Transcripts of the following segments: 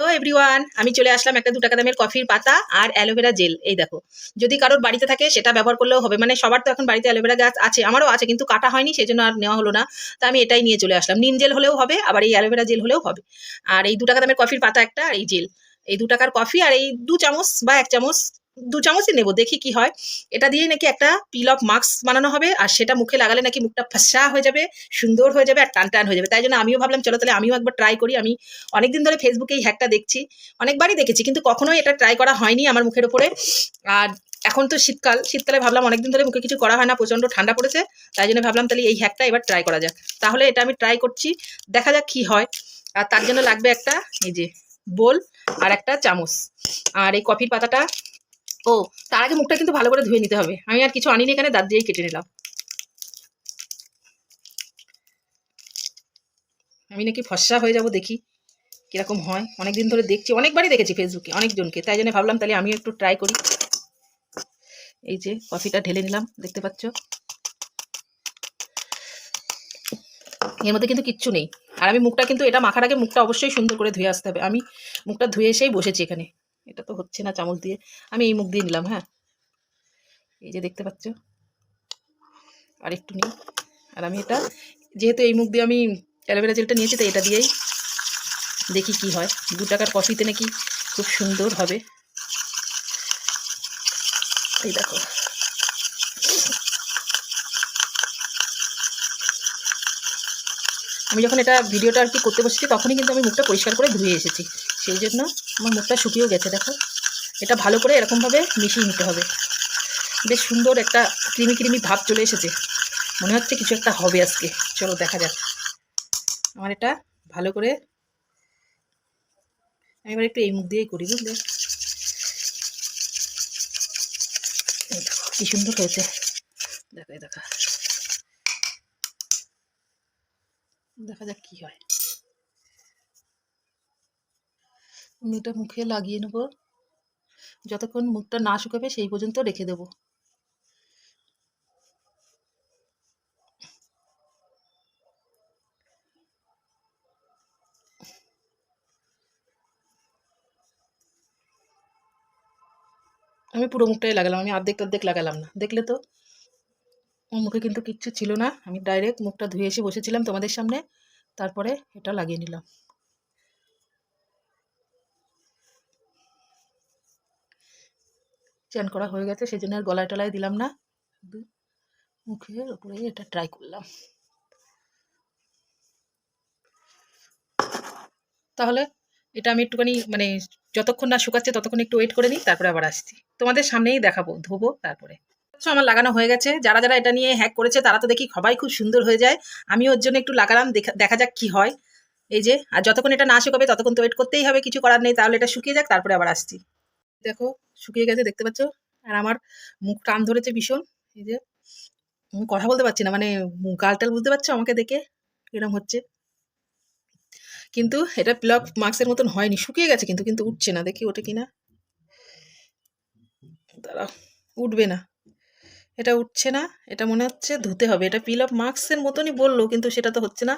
তো এভরিওয়ান আমি চলে আসলাম একটা দু টাকা দামের কফির পাতা আর অ্যালোভেরা জেল এই দেখো, যদি কারোর বাড়িতে থাকে, সেটা ব্যবহার করলেও হবে। মানে সবার তো এখন বাড়িতে অ্যালোভেরা গাছ আছে, আমারও আছে, কিন্তু কাটা হয়নি সেই জন্য আর নেওয়া হলো না। তা আমি এটাই নিয়ে চলে আসলাম। নিম জেল হলেও হবে, আবার এই অ্যালোভেরা জেল হলেও হবে। আর এই দু টাকা দামের কফির পাতা একটা, আর এই জেল এই দু টাকার কফি আর এই দু চামচ বা এক চামচ দু চামচই নেব, দেখি কি হয়। এটা দিয়ে নাকি একটা পিল অফ মাস্ক বানানো হবে, আর সেটা মুখে লাগালে নাকি মুখটা ফসা হয়ে যাবে, সুন্দর হয়ে যাবে, আর টান টান হয়ে যাবে। তাই জন্য আমিও ভাবলাম, চলো তাহলে আমিও একবার ট্রাই করি। আমি অনেকদিন ধরে ফেসবুকে এই হ্যাকটা দেখছি, অনেকবারই দেখেছি, কিন্তু কখনোই এটা ট্রাই করা হয়নি আমার মুখের ওপরে আর এখন তো শীতকাল, শীতকালে ভাবলাম অনেকদিন ধরে মুখে কিছু করা হয় না, প্রচণ্ড ঠান্ডা পড়েছে, তাই জন্য ভাবলাম তাহলে এই হ্যাকটা এবার ট্রাই করা যাক। তাহলে এটা আমি ট্রাই করছি, দেখা যাক কি হয়। আর তার জন্য লাগবে একটা, এই যে বোল আর একটা চামচ। আর এই কফির পাতাটা ও, তার আগে মুখটা কিন্তু ভালো করে ধুয়ে নিতে হবে। আমি আর কিছু আনিনি এখানে, দাঁত দিয়েই কেটে নিলাম। আমি নাকি ফর্সা হয়ে যাব দেখি কীরকম হয়। অনেকদিন ধরে দেখছি, অনেকবারই দেখেছি ফেসবুকে অনেকজনকে। তাই জন্য ভাবলাম তাহলে আমি একটু ট্রাই করি। এই যে কফিটা ঢেলে নিলাম, দেখতে পাচ্ছ? এর মধ্যে কিন্তু কিচ্ছু নেই। আর আমি মুখটা কিন্তু, এটা মাখার আগে মুখটা অবশ্যই সুন্দর করে ধুয়ে আসতে হবে। আমি মুখটা ধুয়ে এসেই বসেছি এখানে। এটা তো হচ্ছে না চামচ দিয়ে। আমি এই মুখ দিয়ে নিলাম হ্যাঁ। এই যে দেখতে পাচ্ছ। আর একটু নিই। আর আমি এটা, যেহেতু এই মুখ দিয়ে আমি অ্যালোভেরা জেলটা নিয়েছি তো এটা দিয়েই দেখি কি হয়। দু টাকার কফিতে নাকি খুব সুন্দর হবে। এই দেখো। আমি যখন এটা ভিডিওটা আর কি করতে বসেছি, তখনই কিন্তু আমি মুখটা পরিষ্কার করে ধুয়ে এসেছি। সেই জন্য আমার মুখটা শুকিয়েও গেছে, দেখো। এটা ভালো করে এরকমভাবে মিশিয়ে নিতে হবে। বেশ সুন্দর একটা ক্রিমি ক্রিমি ভাব চলে এসেছে। মনে হচ্ছে কিছু একটা হবে আজকে। চলো, দেখা যাক। আমার এটা ভালো করে আমি এবার একটু এই মুখ দিয়েই করি, বুঝলে? কি সুন্দর হয়েছে। দেখো দেখা। দেখা যাক কি হয়। আমি এটা মুখে লাগিয়ে নেব। যতক্ষণ মুখটা না শুকাবে সেই পর্যন্ত রেখে দেবো। আমি পুরো মুখটাই লাগালাম, আমি অর্ধেক অর্ধেক লাগালাম না। দেখলে তো? মুখে কিন্তু কিচ্ছু ছিল না। আমি ডাইরেক্ট মুখটা ধুয়ে এসে বসেছিলাম তোমাদের সামনে। তারপরে এটা লাগিয়ে নিলাম। চান করা হয়ে গেছে সেই জন্য আর গলায় টলায় দিলাম না। মুখের ওপরেই এটা ট্রাই করলাম। তাহলে এটা আমি একটুখানি মানে যতক্ষণ না শুকাচ্ছে ততক্ষণ একটু ওয়েট করে নিই, তারপরে আবার আসছি। তোমাদের সামনেই দেখাবো, ধোবো, তারপরে। আমার লাগানো হয়ে গেছে। যারা যারা এটা নিয়ে হ্যাক করেছে, তারা তো দেখি সবাই খুব সুন্দর হয়ে যায়। আমি ওর জন্য একটু লাগালাম, দেখা দেখা যাক কি হয়। এই যে, আর যতক্ষণ এটা না শুকাবে ততক্ষণ তো ওয়েট করতেই হবে, কিছু করার নেই, তাহলে এটা শুকিয়ে যাক, তারপরে আবার আসছি। দেখো, শুকিয়ে গেছে, দেখতে পাচ্ছ? আর আমার মুখ টান ধরেছে ভীষণ। এই যে কথা বলতে পারছি না মানে গালটাল বুঝতে পারছ আমাকে দেখে? এরকম হচ্ছে। কিন্তু এটা প্লাক মাস্কের মতন হয়নি, শুকিয়ে গেছে কিন্তু কিন্তু উঠছে না, দেখি ওঠে কিনা? দাঁড়াও, উঠবে না। এটা উঠছে না, এটা মনে হচ্ছে ধুতে হবে। এটা পিল অফ মাস্কের মতনই বলল, কিন্তু সেটা তো হচ্ছে না।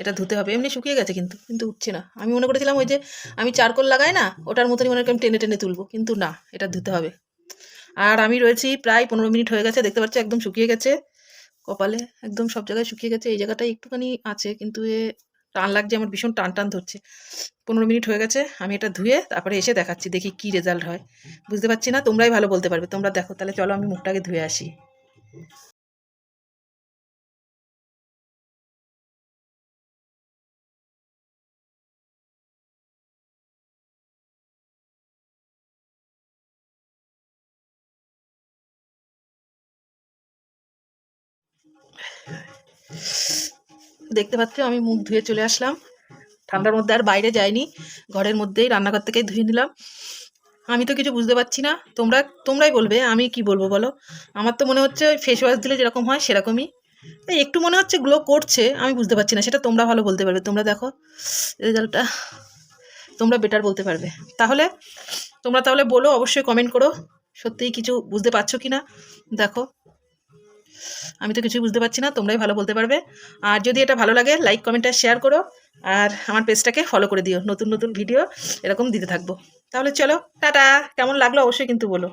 এটা ধুতে হবে। এমনি শুকিয়ে গেছে কিন্তু কিন্তু উঠছে না। আমি মনে করেছিলাম ওই যে আমি চারকোল লাগাই না, ওটার মতনই মনে করি আমি টেনে টেনে তুলবো, কিন্তু না, এটা ধুতে হবে। আর আমি রয়েছি প্রায় পনেরো মিনিট হয়ে গেছে, দেখতে পাচ্ছি একদম শুকিয়ে গেছে। কপালে একদম সব জায়গায় শুকিয়ে গেছে, এই জায়গাটায় একটুখানি আছে, কিন্তু এ টান লাগছে, আমার ভীষণ টান টান ধরছে। পনেরো মিনিট হয়ে গেছে, আমি এটা ধুয়ে তারপরে এসে দেখাচ্ছি, দেখি কি রেজাল্ট হয়। বুঝতে পারছি না, তোমরাই ভালো বলতে পারবে, তোমরা দেখো, তাহলে চলো আমি মুখটাকে ধুয়ে আসি। দেখতে পাচ্ছ, আমি মুখ ধুয়ে চলে আসলাম। ঠান্ডার মধ্যে আর বাইরে যাইনি, ঘরের মধ্যেই রান্নাঘর থেকেই ধুয়ে নিলাম। আমি তো কিছু বুঝতে পারছি না, তোমরা, তোমরাই বলবে, আমি কি বলব বলো? আমার তো মনে হচ্ছে ফেস ওয়াশ দিলে যেরকম হয় সেরকমই। একটু মনে হচ্ছে গ্লো করছে, আমি বুঝতে পারছি না, সেটা তোমরা ভালো বলতে পারবে। তোমরা দেখো রেজাল্টটা তোমরা বেটার বলতে পারবে। তাহলে, তোমরা তাহলে বলো, অবশ্যই কমেন্ট করো। সত্যিই কিছু বুঝতে পারছ কি না দেখো। আমি তো কিছুই বুঝতে পারছি না, তোমরাই ভালো বলতে পারবে। আর যদি এটা ভালো লাগে লাইক কমেন্ট আর শেয়ার করো। আর আমার পেজটাকে ফলো করে দিও, নতুন নতুন ভিডিও এরকম দিতে থাকব। তাহলে চলো, টাটা! কেমন লাগল অবশ্যই কিন্তু বলো।